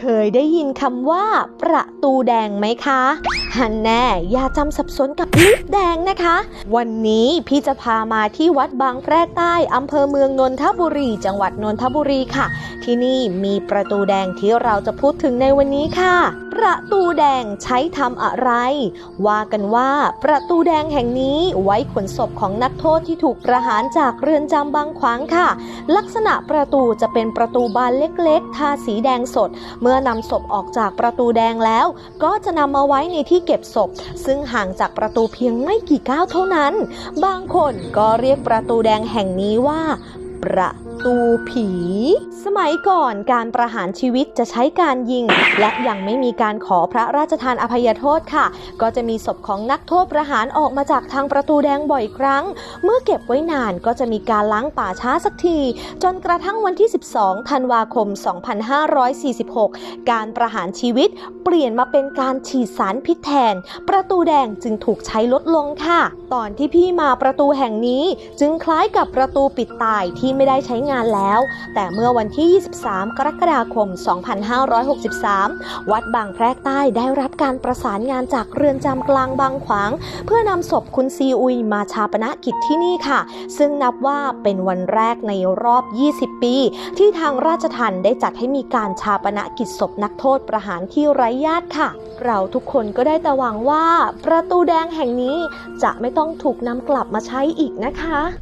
เคยได้ยินคำว่าประตูแดงไหมคะฮันแน่อย่าจำสับสนกับลิฟต์แดงนะคะ วันนี้พี่จะพามาที่วัดบางแพรกใต้อำเภอเมืองนนทบุรี จังหวัดนนทบุรีค่ะ ที่นี่มีประตูแดงที่เราจะพูดถึงในวันนี้ค่ะ ประตูแดงใช้ทำอะไร ว่ากันว่าประตูแดงแห่งนี้ไว้ขนศพของนักโทษที่ถูกประหารจากเรือนจำบางขวางค่ะ ลักษณะประตูจะเป็นประตูบานเล็กๆ ทาสีแดงสด เมื่อนำศพออกจากประตูแดงแล้ว ก็จะนำมาไว้ในที่เก็บศพ ซึ่งห่างจากประตูเพียงไม่กี่ก้าวเท่านั้น บางคนก็เรียกประตูแดงแห่งนี้ว่าประ ตูผี สมัยก่อนการประหารชีวิตจะใช้การยิง และยังไม่มีการขอพระราชทานอภัยโทษค่ะ ก็จะมีศพของนักโทษประหารออกมาจากทางประตูแดงบ่อยครั้ง เมื่อเก็บไว้นานก็จะมีการล้างป่าช้าสักที จนกระทั่งวันที่ 12 ธันวาคม 2546 การประหารชีวิต เปลี่ยนมาเป็นการฉีดสารพิษแทน ประตูแดงจึงถูกใช้ลดลงค่ะ ตอนที่พี่มาประตูแห่งนี้ จึงคล้ายกับประตูปิดตายที่ไม่ได้ใช้งานแล้ว แต่เมื่อวันที่ 23 กรกฎาคม 2563 วัดบางแพรกใต้ได้รับการประสานงานจากเรือนจำกลางบางขวาง เพื่อนำศพคุณซีอุยมาชาปนกิจที่นี่ค่ะ ซึ่งนับว่าเป็นวันแรกในรอบ 20 ปี ที่ทางราชทัณฑ์ได้จัดให้มีการชาปนกิจศพนักโทษประหารที่ไร้ญาติค่ะ เราทุกคนก็ได้แต่หวังว่าประตูแดงแห่งนี้จะไม่ต้องถูกนำกลับมาใช้อีกนะคะ